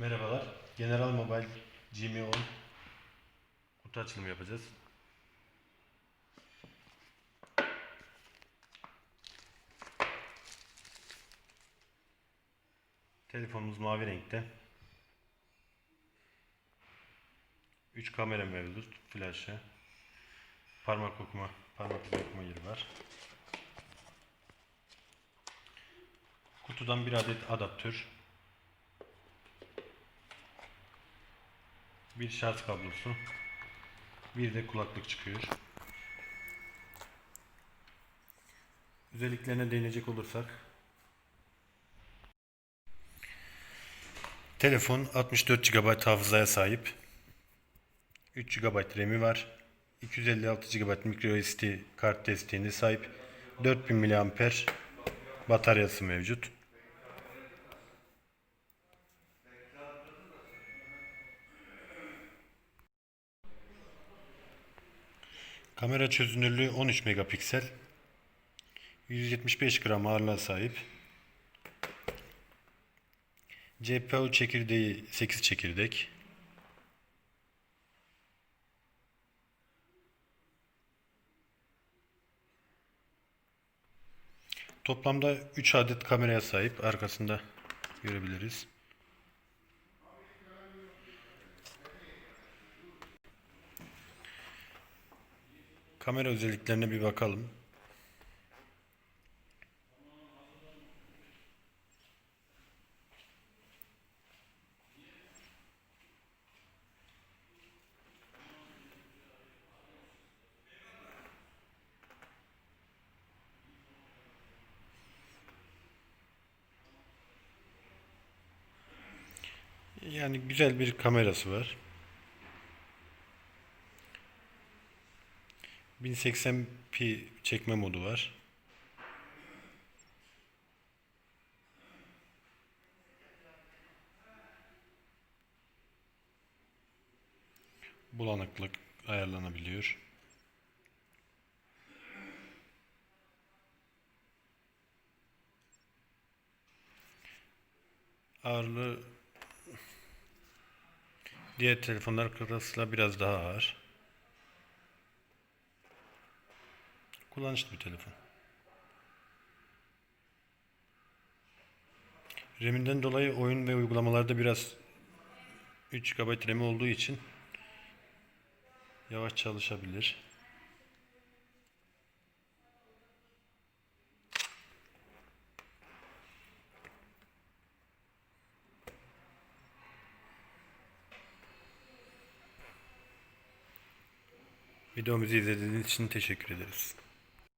Merhabalar. General Mobile GM10 kutu açılımı yapacağız. Telefonumuz mavi renkte. 3 kamera mevcut. Flaşı. Parmak okuma, parmak okuma yeri var. Kutudan bir adet adaptör. Bir şarj kablosu. Bir de kulaklık çıkıyor. Özelliklerine değinecek olursak Telefon 64 GB hafızaya sahip. 3 GB RAM'i var. 256 GB microSD kart desteğine sahip. 4000 mAh bataryası mevcut. Kamera çözünürlüğü 13 megapiksel. 175 gram ağırlığa sahip. CPU çekirdeği 8 çekirdek. Toplamda 3 adet kameraya sahip. Arkasında görebiliriz. Kamera özelliklerine bir bakalım. Yani güzel bir kamerası var. 1080p çekme modu var. Bulanıklık ayarlanabiliyor. Ağırlığı diğer telefonlar kıyasla biraz daha ağır. Kullanışlı bir telefon. RAM'inden dolayı oyun ve uygulamalarda biraz 3 GB RAM olduğu için yavaş çalışabilir. Videomuzu izlediğiniz için teşekkür ederiz.